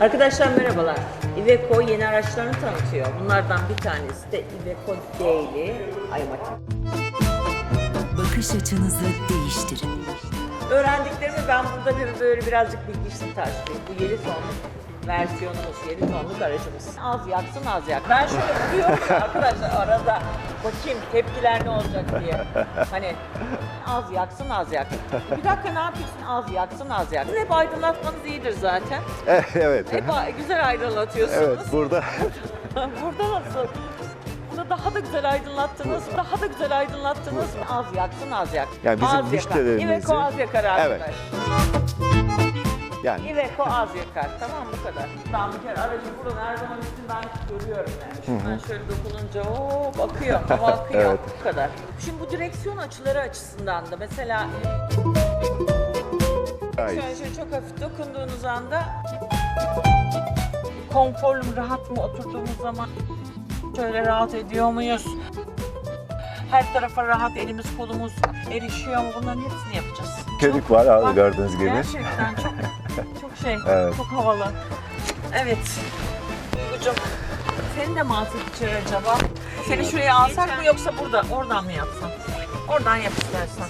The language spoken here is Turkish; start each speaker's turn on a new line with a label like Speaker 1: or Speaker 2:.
Speaker 1: Arkadaşlar merhabalar. Iveco yeni araçlarını tanıtıyor. Bunlardan bir tanesi de Iveco Daily Aymatik.
Speaker 2: Bakış açınızı değiştirin.
Speaker 1: Öğrendiklerimi ben burada bir böyle birazcık bilgisini taşlayayım. Bu 7 tonluk versiyonumuz, 7 tonluk aracımız. Az yaksın az yak. Ben şöyle vuruyorum ya arkadaşlar arada bakayım tepkiler ne olacak diye. Hani az yaksın az yak. Bir dakika ne yapıyorsun az yaksın az yak. Siz hep aydınlatmanız iyidir zaten.
Speaker 3: evet.
Speaker 1: Hep a- güzel aydınlatıyorsunuz.
Speaker 3: Evet burada
Speaker 1: Burada nasıl? Burada daha da güzel aydınlattınız. Daha da güzel aydınlattınız. Az yaksın az yak.
Speaker 3: Yani bizim
Speaker 1: az yakar.
Speaker 3: müşterilerimizi-
Speaker 1: Iveco az yakar arkadaş.
Speaker 3: Yani
Speaker 1: Iveco az yakar. Tamam bu kadar. Tamam bir kere aracı burada her zaman üstünü ben görüyorum yani. Şuradan şöyle dokununca o bakıyor. Hava akıyor.
Speaker 3: Evet.
Speaker 1: Bu kadar. Şimdi bu direksiyon açıları açısından da mesela
Speaker 3: Ay,
Speaker 1: Şöyle, şöyle çok hafif dokunduğunuz anda konforlu mu, rahat mı oturduğumuz zaman şöyle rahat ediyor muyuz? Her tarafa rahat elimiz kolumuz erişiyor mu? Bunların hepsini yapacağız.
Speaker 3: Kedük var abi gördüğünüz gibi.
Speaker 1: Gerçekten çok çok şey,
Speaker 3: Evet.
Speaker 1: çok havalı. Evet. Duygucuğum, seni de mi alsak içeri acaba? Seni şuraya alsak mı yoksa burada, oradan mı yapsam? Oradan yap istersen.